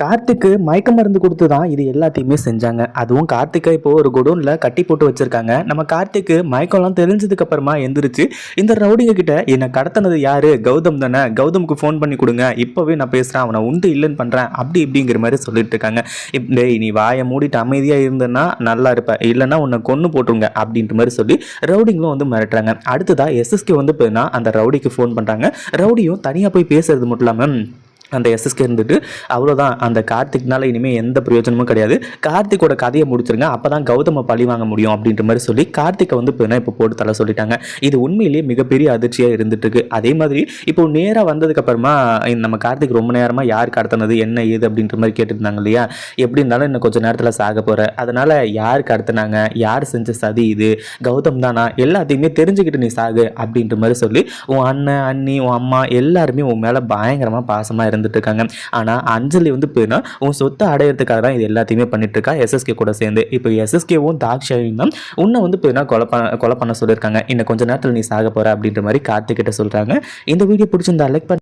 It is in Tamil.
கார்த்திக்கு மயக்க மருந்து கொடுத்து தான் இது எல்லாத்தையுமே செஞ்சாங்க. அதுவும் கார்த்திக்கை இப்போ ஒரு குடோனில் கட்டி போட்டு வச்சிருக்காங்க. நம்ம கார்த்திக்கு மயக்கம்லாம் தெரிஞ்சதுக்கு அப்புறமா எந்திரிச்சு இந்த ரவுடிங்க கிட்ட என்னை கடத்தினது யாரு? கௌதம் தானே? கௌதமுக்கு ஃபோன் பண்ணி கொடுங்க. இப்போவே நான் பேசுகிறேன் அவனை உண்டு இல்லைன்னு பண்ணுறேன் அப்படி இப்படிங்கிற மாதிரி சொல்லிட்டு இருக்காங்க. இப் டேய் நீ வாயை மூடிட்டு அமைதியாக இருந்தேன்னா நல்லா இருப்ப. இல்லைன்னா உன்னை கொன்று போட்டுருங்க. அப்படின்ற மாதிரி சொல்லி ரவுடிங்களும் வந்து மிரட்டுறாங்க. அடுத்ததாக எஸ்எஸ்கே வந்து போயினா அந்த ரவுடிக்கு ஃபோன் பண்ணுறாங்க ரவுடியும் தனியாக போய் பேசுறது மட்டும் இல்லாமல் அந்த எஸ்எஸ்கே இருந்துட்டு அவ்வளோதான் அந்த கார்த்திக்னால இனிமேல் எந்த பிரயோஜனமும் கிடையாது. கார்த்திக்கோட கதையை முடிச்சிருங்க. அப்போ தான் கௌதம பழி வாங்க முடியும் அப்படின்ற மாதிரி சொல்லி கார்த்திக்கை வந்து இப்போ இப்போ போட்டு தலை சொல்லிட்டாங்க. இது உண்மையிலேயே மிகப்பெரிய அதிர்ச்சியாக இருந்துட்டு இருக்கு அதே மாதிரி இப்போ நேராக வந்ததுக்கப்புறமா நம்ம கார்த்திக் ரொம்ப நேரமாக யார் கடத்தினது என்ன ஏது அப்படின்ற மாதிரி கேட்டுருந்தாங்க இல்லையா? எப்படி இருந்தாலும் இன்னும் கொஞ்சம் நேரத்தில் சாக போகிற அதனால் யார் கடத்தினாங்க? யார் செஞ்ச சதி இது? கௌதம் தானா? எல்லாத்தையுமே தெரிஞ்சுக்கிட்டு நீ சாகு அப்படின்ற மாதிரி சொல்லி உன் அண்ணன் அண்ணி உன் அம்மா எல்லாருமே உன் மேலே பயங்கரமாக பாசமாக இருந்துட்டு இருக்காங்க ஆனால் அஞ்சலி வந்து போயினா உன் சொத்தை அடையிறதுக்காக தான் இது எல்லாத்தையுமே பண்ணிட்டு இருக்கா எஸ்எஸ்கே கூட சேர்ந்து. இப்போ எஸ்எஸ்கேவும் தாக்ஷாயும் தான் உன்னை வந்து போயினா கொலை பண்ண கொலை பண்ண சொல்லியிருக்காங்க. இன்னும் கொஞ்ச நேரத்தில் நீ சாக போற அப்படின்ற மாதிரி கார்த்திக்கிட்ட சொல்கிறாங்க இந்த வீடியோ பிடிச்சிருந்தா லைக் பண்ணி